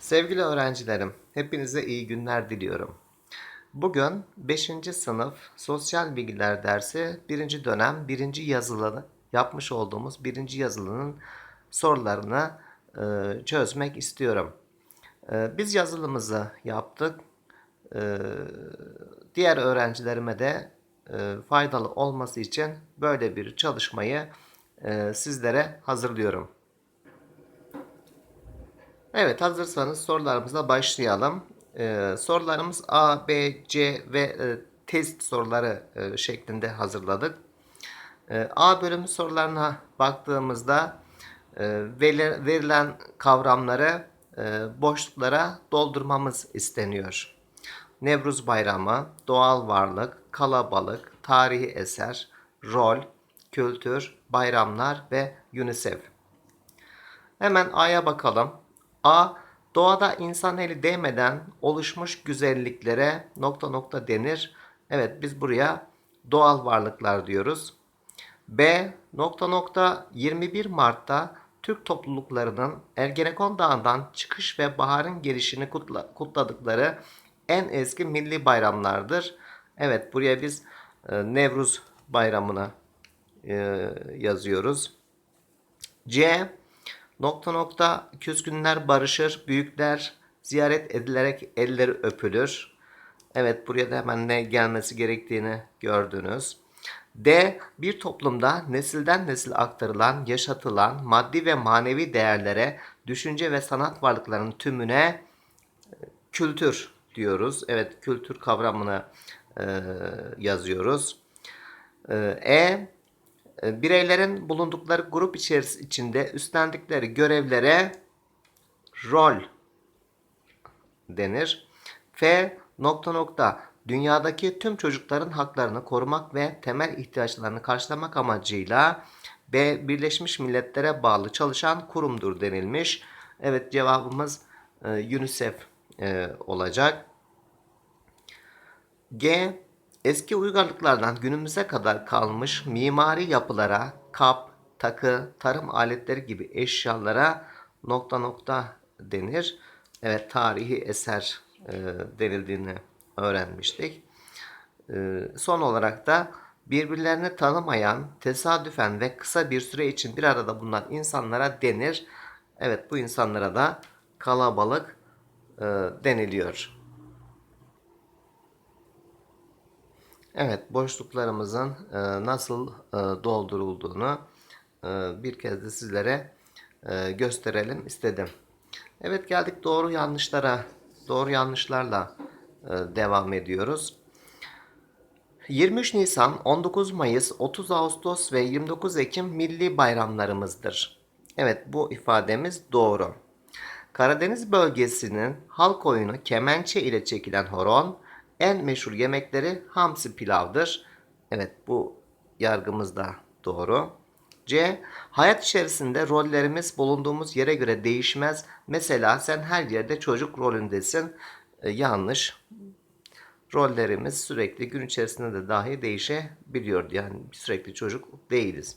Sevgili öğrencilerim, hepinize iyi günler diliyorum. Bugün 5. sınıf Sosyal Bilgiler dersi 1. dönem 1. yazılı yapmış olduğumuz 1. yazılının sorularını e, çözmek istiyorum. E, biz yazılımızı yaptık. E, diğer öğrencilerime de e, faydalı olması için böyle bir çalışmayı e, sizlere hazırlıyorum. Evet hazırsanız sorularımıza başlayalım. Ee, sorularımız A, B, C ve e, test soruları e, şeklinde hazırladık. Ee, A bölümü sorularına baktığımızda e, veri- verilen kavramları e, boşluklara doldurmamız isteniyor. Nevruz Bayramı, doğal varlık, kalabalık, tarihi eser, rol, kültür, bayramlar ve UNICEF. Hemen A'ya bakalım. A. Doğada insan eli değmeden oluşmuş güzelliklere nokta nokta denir. Evet biz buraya doğal varlıklar diyoruz. B. Nokta nokta 21 Mart'ta Türk topluluklarının Ergenekon Dağı'ndan çıkış ve baharın gelişini kutla- kutladıkları en eski milli bayramlardır. Evet buraya biz e, Nevruz Bayramı'na e, yazıyoruz. C. Nokta nokta küskünler barışır, büyükler ziyaret edilerek elleri öpülür. Evet buraya da hemen ne gelmesi gerektiğini gördünüz. D. Bir toplumda nesilden nesil aktarılan, yaşatılan maddi ve manevi değerlere, düşünce ve sanat varlıklarının tümüne e, kültür diyoruz. Evet kültür kavramını e, yazıyoruz. E, E. Bireylerin bulundukları grup içeris- içinde üstlendikleri görevlere rol denir. F nokta nokta dünyadaki tüm çocukların haklarını korumak ve temel ihtiyaçlarını karşılamak amacıyla B Birleşmiş Milletler'e bağlı çalışan kurumdur denilmiş. Evet cevabımız e, UNICEF e, olacak. G. Eski uygarlıklardan günümüze kadar kalmış mimari yapılara, kap, takı, tarım aletleri gibi eşyalara nokta nokta denir. Evet tarihi eser e, denildiğini öğrenmiştik. E, son olarak da birbirlerini tanımayan, tesadüfen ve kısa bir süre için bir arada bulunan insanlara denir. Evet bu insanlara da kalabalık e, deniliyor. Evet, boşluklarımızın e, nasıl e, doldurulduğunu e, bir kez de sizlere gösterelim istedim. Evet, geldik doğru yanlışlara, doğru yanlışlarla devam ediyoruz. 23 Nisan, 19 Mayıs, 30 Ağustos ve 29 Ekim milli bayramlarımızdır. Evet, bu ifademiz doğru. Karadeniz bölgesinin halk oyunu kemençe ile çekilen horon en meşhur yemekleri hamsi pilavdır. Evet bu yargımız da doğru. C. Hayat içerisinde rollerimiz bulunduğumuz yere göre değişmez. Mesela sen her yerde çocuk rolündesin. E, yanlış. Rollerimiz sürekli gün içerisinde de dahi değişebiliyor. Yani sürekli çocuk değiliz.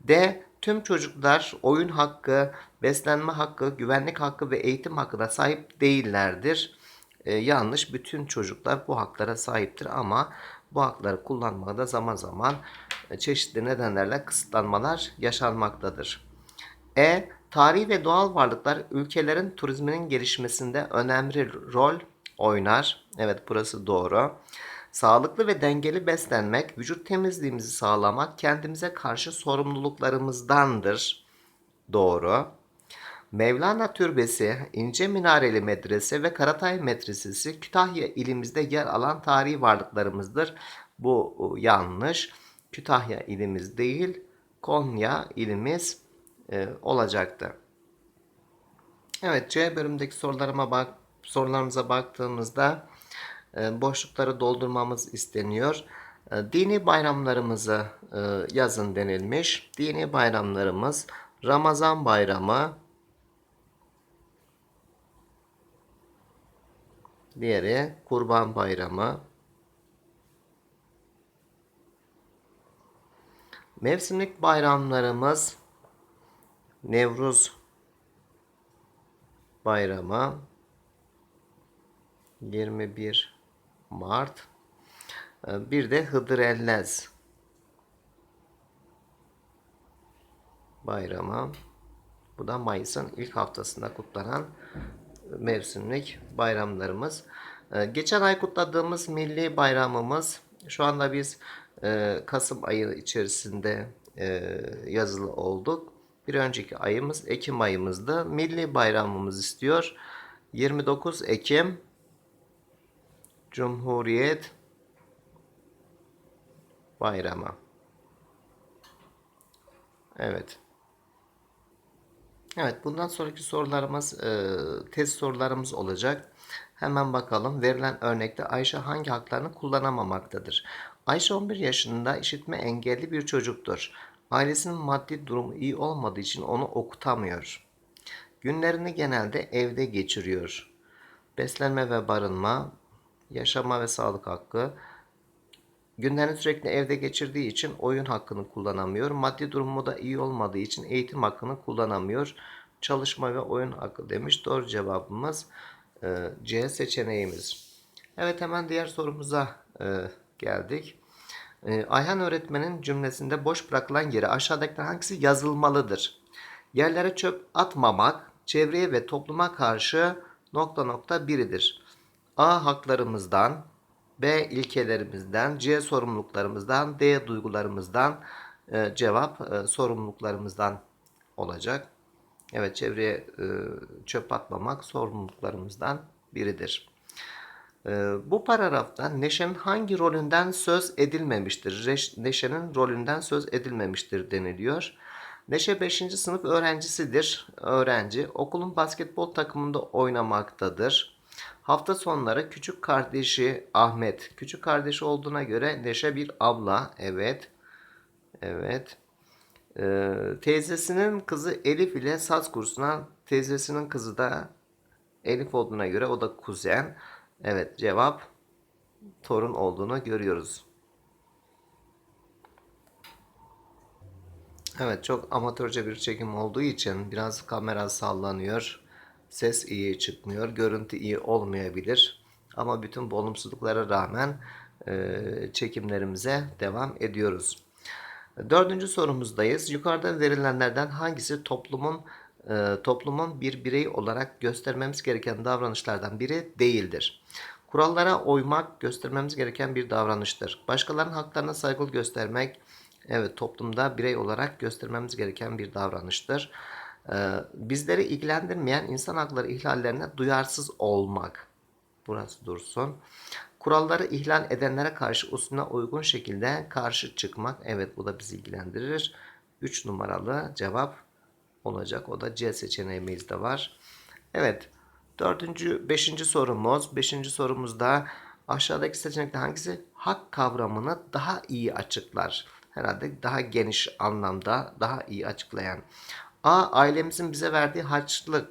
D. Tüm çocuklar oyun hakkı, beslenme hakkı, güvenlik hakkı ve eğitim hakkına sahip değillerdir. Ee, yanlış. Bütün çocuklar bu haklara sahiptir ama bu hakları kullanmada da zaman zaman e, çeşitli nedenlerle kısıtlanmalar yaşanmaktadır. E. Tarihi ve doğal varlıklar ülkelerin turizminin gelişmesinde önemli rol oynar. Evet burası doğru. Sağlıklı ve dengeli beslenmek, vücut temizliğimizi sağlamak kendimize karşı sorumluluklarımızdandır. Doğru. Mevlana Türbesi, İnce Minareli Medrese ve Karatay Medresesi Kütahya ilimizde yer alan tarihi varlıklarımızdır. Bu yanlış. Kütahya ilimiz değil, Konya ilimiz e, olacaktı. Evet C bölümdeki sorularıma bak sorularımıza baktığımızda e, boşlukları doldurmamız isteniyor. E, dini bayramlarımızı e, yazın denilmiş. Dini bayramlarımız Ramazan bayramı, diğeri Kurban bayramı. Mevsimlik bayramlarımız Nevruz bayramı 21 Mart Ee, bir de Hıdrellez bayramı bu da Mayıs'ın ilk haftasında kutlanan mevsimlik bayramlarımız. Ee, Geçen ay kutladığımız milli bayramımız şu anda biz e, Kasım ayı içerisinde e, yazılı olduk. Bir önceki ayımız Ekim ayımızdı. Milli bayramımız istiyor. 29 Ekim Cumhuriyet Bayramı. Evet. Evet, bundan sonraki sorularımız e, test sorularımız olacak. Hemen bakalım. Verilen örnekte Ayşe hangi haklarını kullanamamaktadır? Ayşe 11 yaşında işitme engelli bir çocuktur. Ailesinin maddi durumu iyi olmadığı için onu okutamıyor. Günlerini genelde evde geçiriyor. Beslenme ve barınma, yaşama ve sağlık hakkı, Günlerini sürekli evde geçirdiği için oyun hakkını kullanamıyor. Maddi durumu da iyi olmadığı için eğitim hakkını kullanamıyor. Çalışma ve oyun hakkı demiş. Doğru cevabımız e, C seçeneğimiz. Evet hemen diğer sorumuza e, geldik. E, Ayhan öğretmenin cümlesinde boş bırakılan yere aşağıdakilerden hangisi yazılmalıdır? Yerlere çöp atmamak çevreye ve topluma karşı nokta nokta biridir. A haklarımızdan, B ilkelerimizden, C sorumluluklarımızdan, D duygularımızdan e, cevap e, sorumluluklarımızdan olacak. Evet çevreye e, çöp atmamak sorumluluklarımızdan biridir. E, bu paragrafta Neşe'nin hangi rolünden söz edilmemiştir? Neşe'nin rolünden söz edilmemiştir deniliyor. Neşe 5. sınıf öğrencisidir. Öğrenci okulun basketbol takımında oynamaktadır. Hafta sonları küçük kardeşi Ahmet. Küçük kardeşi olduğuna göre Neşe bir abla. Evet. Evet. Ee, teyzesinin kızı Elif ile saz kursuna teyzesinin kızı da Elif olduğuna göre o da kuzen. Evet cevap torun olduğunu görüyoruz. Evet çok amatörce bir çekim olduğu için biraz kamera sallanıyor. Ses iyi çıkmıyor. Görüntü iyi olmayabilir. Ama bütün bu olumsuzluklara rağmen e, çekimlerimize devam ediyoruz. Dördüncü sorumuzdayız. Yukarıda verilenlerden hangisi toplumun e, toplumun bir birey olarak göstermemiz gereken davranışlardan biri değildir? Kurallara uymak göstermemiz gereken bir davranıştır. Başkalarının haklarına saygı göstermek, evet toplumda birey olarak göstermemiz gereken bir davranıştır. Ee, bizleri ilgilendirmeyen insan hakları ihlallerine duyarsız olmak. Burası dursun. Kuralları ihlal edenlere karşı usulüne uygun şekilde karşı çıkmak. Evet bu da bizi ilgilendirir. 3 numaralı cevap olacak. O da C seçeneğimizde var. Evet. Dördüncü, beşinci sorumuz. Beşinci sorumuzda aşağıdaki seçenekte hangisi hak kavramını daha iyi açıklar? Herhalde daha geniş anlamda daha iyi açıklayan. A. Ailemizin bize verdiği harçlık.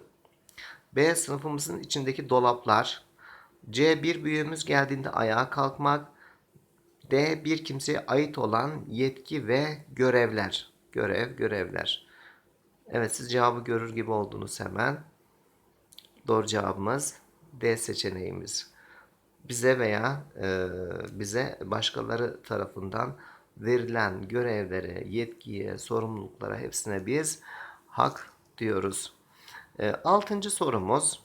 B. Sınıfımızın içindeki dolaplar. C. Bir büyüğümüz geldiğinde ayağa kalkmak. D. Bir kimseye ait olan yetki ve görevler. Görev, görevler. Evet siz cevabı görür gibi oldunuz hemen. Doğru cevabımız D seçeneğimiz. Bize veya e, bize başkaları tarafından verilen görevlere, yetkiye, sorumluluklara hepsine biz hak diyoruz. E, altıncı sorumuz.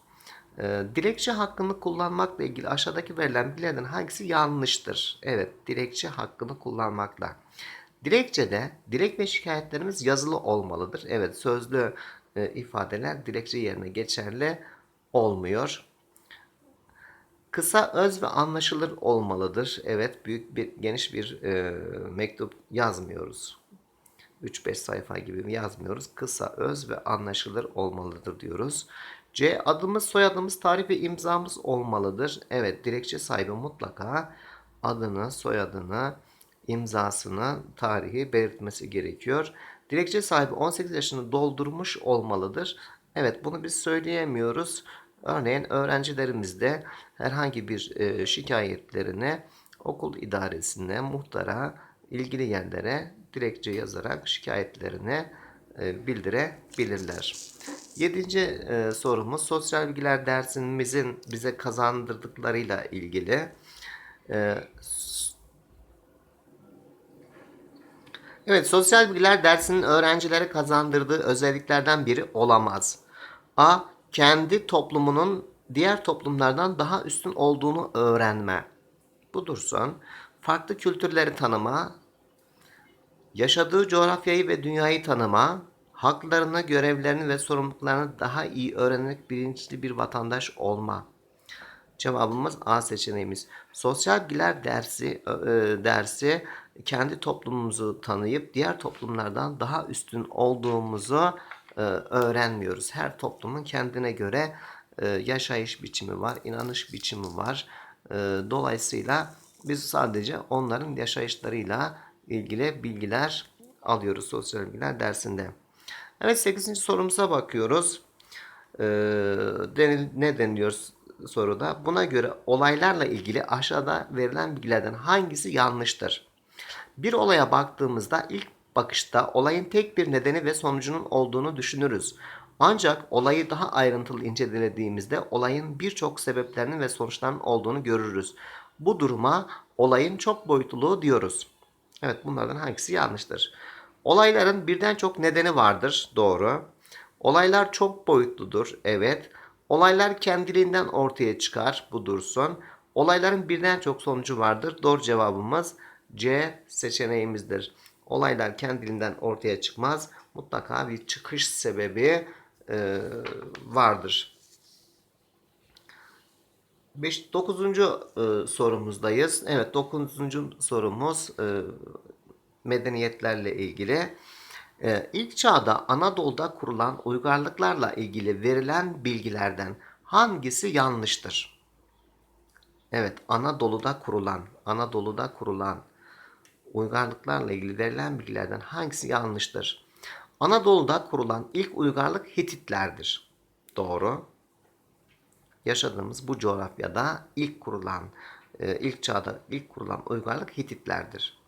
E, dilekçe hakkını kullanmakla ilgili aşağıdaki verilen bilgilerden hangisi yanlıştır? Evet, dilekçe hakkını kullanmakla. Dilekçede dilek ve şikayetlerimiz yazılı olmalıdır. Evet, sözlü e, ifadeler dilekçe yerine geçerli olmuyor. Kısa, öz ve anlaşılır olmalıdır. Evet, büyük bir geniş bir e, mektup yazmıyoruz. 3-5 sayfa gibi yazmıyoruz. Kısa, öz ve anlaşılır olmalıdır diyoruz. C. Adımız, soyadımız, tarih ve imzamız olmalıdır. Evet, dilekçe sahibi mutlaka adını, soyadını, imzasını, tarihi belirtmesi gerekiyor. Dilekçe sahibi 18 yaşını doldurmuş olmalıdır. Evet, bunu biz söyleyemiyoruz. Örneğin öğrencilerimiz de herhangi bir e, şikayetlerini okul idaresine, muhtara, ilgili yerlere dilekçe yazarak şikayetlerini e, bildirebilirler. Yedinci e, sorumuz sosyal bilgiler dersimizin bize kazandırdıklarıyla ilgili. E, evet, sosyal bilgiler dersinin öğrencilere kazandırdığı özelliklerden biri olamaz. A. Kendi toplumunun diğer toplumlardan daha üstün olduğunu öğrenme. Bu dursun. Farklı kültürleri tanıma, Yaşadığı coğrafyayı ve dünyayı tanıma, haklarını, görevlerini ve sorumluluklarını daha iyi öğrenerek bilinçli bir vatandaş olma. Cevabımız A seçeneğimiz. Sosyal bilgiler dersi e, dersi kendi toplumumuzu tanıyıp diğer toplumlardan daha üstün olduğumuzu e, öğrenmiyoruz. Her toplumun kendine göre e, yaşayış biçimi var, inanış biçimi var. E, dolayısıyla biz sadece onların yaşayışlarıyla ilgili bilgiler alıyoruz sosyal bilgiler dersinde. Evet 8. sorumuza bakıyoruz. Ee, ne deniliyor soruda? Buna göre olaylarla ilgili aşağıda verilen bilgilerden hangisi yanlıştır? Bir olaya baktığımızda ilk bakışta olayın tek bir nedeni ve sonucunun olduğunu düşünürüz. Ancak olayı daha ayrıntılı incelediğimizde olayın birçok sebeplerinin ve sonuçlarının olduğunu görürüz. Bu duruma olayın çok boyutluluğu diyoruz. Evet bunlardan hangisi yanlıştır? Olayların birden çok nedeni vardır. Doğru. Olaylar çok boyutludur. Evet. Olaylar kendiliğinden ortaya çıkar. Bu dursun. Olayların birden çok sonucu vardır. Doğru cevabımız C seçeneğimizdir. Olaylar kendiliğinden ortaya çıkmaz. Mutlaka bir çıkış sebebi e, vardır. 5 9. e, sorumuzdayız. Evet 9. sorumuz e, medeniyetlerle ilgili. E, ilk çağda Anadolu'da kurulan uygarlıklarla ilgili verilen bilgilerden hangisi yanlıştır? Evet Anadolu'da kurulan, Anadolu'da kurulan uygarlıklarla ilgili verilen bilgilerden hangisi yanlıştır? Anadolu'da kurulan ilk uygarlık Hititlerdir. Doğru yaşadığımız bu coğrafyada ilk kurulan, e, ilk çağda ilk kurulan uygarlık Hititlerdir.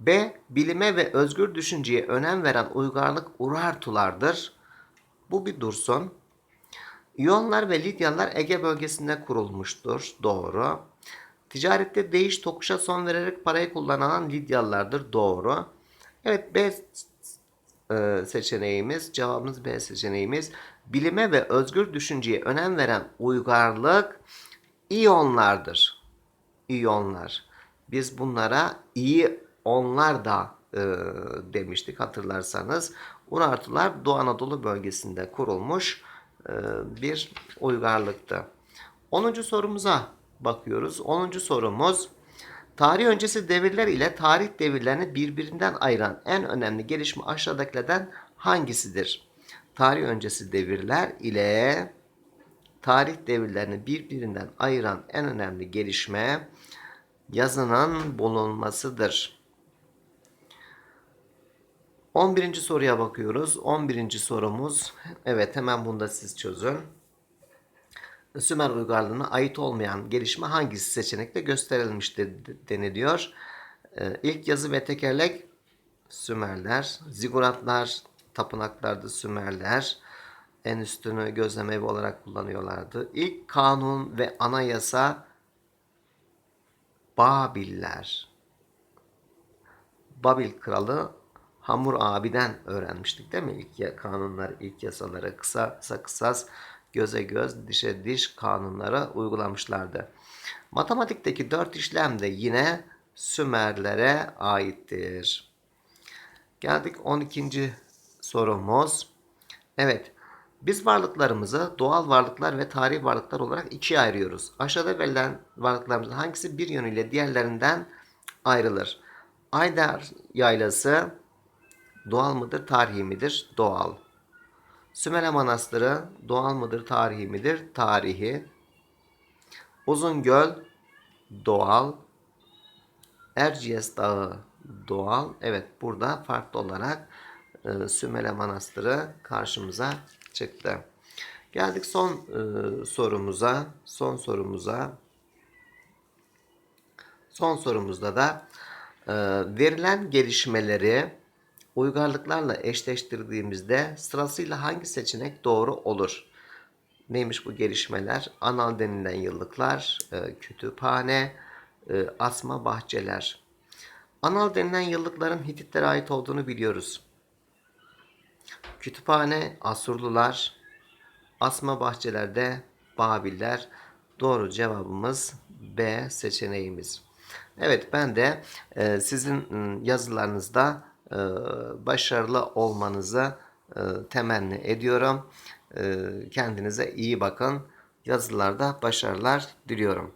B. Bilime ve özgür düşünceye önem veren uygarlık Urartulardır. Bu bir dursun. İyonlar ve Lidyalılar Ege bölgesinde kurulmuştur. Doğru. Ticarette değiş tokuşa son vererek parayı kullanan Lidyalılardır. Doğru. Evet B e, seçeneğimiz, cevabımız B seçeneğimiz. Bilime ve özgür düşünceye önem veren uygarlık iyonlardır. İyonlar. Biz bunlara iyi onlar da e, demiştik hatırlarsanız. Urartular Doğu Anadolu bölgesinde kurulmuş e, bir uygarlıktı. 10. sorumuza bakıyoruz. 10. sorumuz Tarih öncesi devirler ile tarih devirlerini birbirinden ayıran en önemli gelişme aşağıdakilerden hangisidir? Tarih öncesi devirler ile tarih devirlerini birbirinden ayıran en önemli gelişme yazının bulunmasıdır. 11. soruya bakıyoruz. 11. sorumuz. Evet hemen bunu da siz çözün. Sümer uygarlığına ait olmayan gelişme hangisi seçenekte gösterilmiştir deniliyor. Ee, İlk yazı ve tekerlek Sümerler, ziguratlar, tapınaklarda Sümerler en üstünü gözlem evi olarak kullanıyorlardı. İlk kanun ve anayasa Babiller. Babil kralı Hamur abiden öğrenmiştik değil mi? İlk kanunlar, ilk yasaları kısa kısa kısas, göze göz, dişe diş kanunlara uygulamışlardı. Matematikteki dört işlem de yine Sümerlere aittir. Geldik 12. sorumuz. Evet. Biz varlıklarımızı doğal varlıklar ve tarihi varlıklar olarak ikiye ayırıyoruz. Aşağıda verilen varlıklarımızın hangisi bir yönüyle diğerlerinden ayrılır? Ayder yaylası doğal mıdır, tarihi midir? Doğal. Sümele Manastırı doğal mıdır, tarihi midir? Tarihi. Uzungöl doğal. Erciyes Dağı doğal. Evet burada farklı olarak e, Sümele Manastırı karşımıza çıktı. Geldik son e, sorumuza. Son sorumuza. Son sorumuzda da e, verilen gelişmeleri uygarlıklarla eşleştirdiğimizde sırasıyla hangi seçenek doğru olur? Neymiş bu gelişmeler? Anal denilen yıllıklar, e, kütüphane, e, asma bahçeler. Anal denilen yıllıkların Hititlere ait olduğunu biliyoruz. Kütüphane Asurlular, asma bahçelerde Babiller. Doğru cevabımız B seçeneğimiz. Evet ben de e, sizin m, yazılarınızda e, başarılı olmanızı e, temenni ediyorum. E, kendinize iyi bakın. Yazılarda başarılar diliyorum.